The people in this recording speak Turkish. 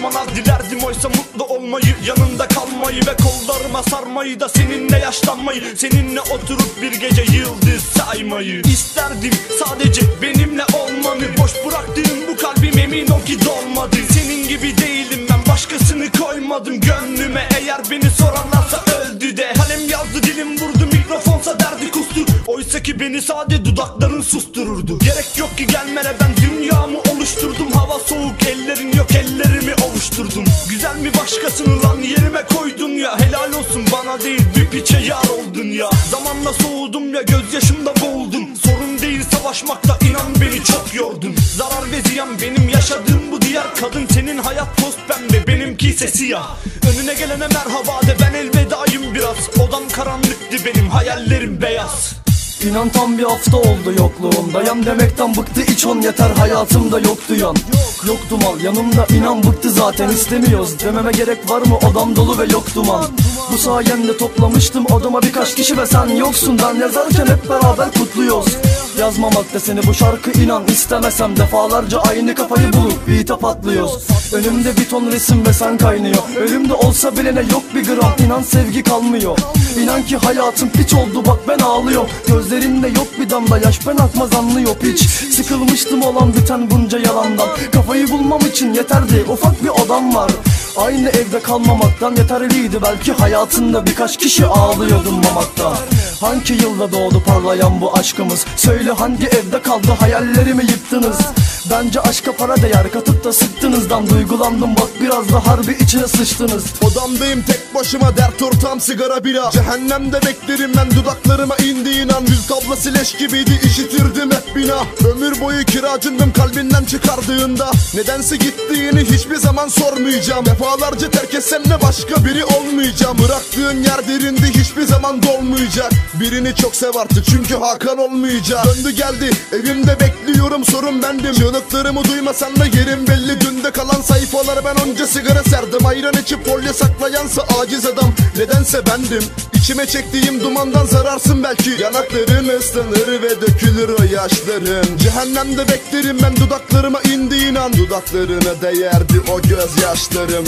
çalışmalar dilerdim oysa mutlu olmayı Yanında kalmayı ve kollarıma sarmayı da Seninle yaşlanmayı Seninle oturup bir gece yıldız saymayı. İsterdim sadece benimle olmanı. Boş bıraktığım bu kalbim emin ol ki dolmadı. Senin gibi değilim ben başkasını koymadım gönlüme. Eğer beni sorarlarsa öldü de. Kalem yazdı dilim vurdu mikrofonsa derdi kustu. Oysa ki beni sade dudakların sustururdu. Gerek yok ki gelmene ben dünyamı oluşturdum. Hava soğuk ellerin yok ellerimi ovuşturdum. Güzel mi başkasını lan yerime koydun ya? Helal olsun bana değil bir piçe yar oldun ya. Zamanla soğudum ya gözyaşımda boğuldum. Sorun değil savaşmakta inan beni çok yordun. Zarar ve ziyan benim yaşadığım bu diğer kadın Senin hayat toz pembe benimki ise siyah. Önüne gelene merhaba de ben elvedayım biraz. Odam karanlıktı benim hayallerim beyaz İnan tam bir hafta oldu yokluğumda. Yan demekten bıktı iç on yeter hayatımda yoktu yan. Yoktu mal yanımda inan bıktı zaten istemiyoruz. Dememe gerek var mı? Odam dolu ve yok duman. Bu sayende toplamıştım odama birkaç kişi ve sen yoksun. Ben yazarken hep beraber kutluyoruz. Yazmamakta seni bu şarkı inan istemesem Defalarca aynı kafayı bulup beat'e patlıyoruz. Önümde bir ton resim ve sen kaynıyor. Ölümde olsa bile ne yok bir gram. İnan sevgi kalmıyor İnan ki hayatım piç oldu bak ben ağlıyorum. Gözlerimde yok bir damla yaş ben akmaz anlıyor piç. Sıkılmıştım olan biten bunca yalandan. Kafayı bulmam için yeterdi ufak bir odam var. Aynı evde kalmamaktan yeterliydi belki hayatında birkaç kişi ağlıyordum mamakta Hangi yılda doğdu parlayan bu aşkımız? Söyle hangi evde kaldı hayallerimi yıktınız Bence aşka para değer. Katıp da sıktınızdan Duygulandım bak biraz da harbi içine sıçtınız. Odamdayım tek başıma. Dert ortam sigara bira. Cehennemde beklerim ben. Dudaklarıma indiğin an. Yüz tablası leş gibiydi. İşitirdim hep bina. Ömür boyu kiracındım kalbinden çıkardığında. Nedense gittiğini hiçbir zaman sormayacağım. Defalarca terk etsem ne başka biri olmayacağım. Bıraktığın yer derindi hiçbir zaman dolmayacak. Birini çok sev artık çünkü Hakan olmayacak. Döndü geldi evimde bekliyorum sorun bendim Çığlıklarımı duymasan da yerim belli. Dünde kalan sayfalara ben onca sigara serdim. Ayran içip folyo saklayansa aciz adam. Nedense bendim. İçime çektiğim dumandan zararsın belki. Yanakların ıslanır ve dökülür o yaşların Cehennemde beklerim ben dudaklarıma indiğin an. Dudaklarına değerdi o gözyaşlarım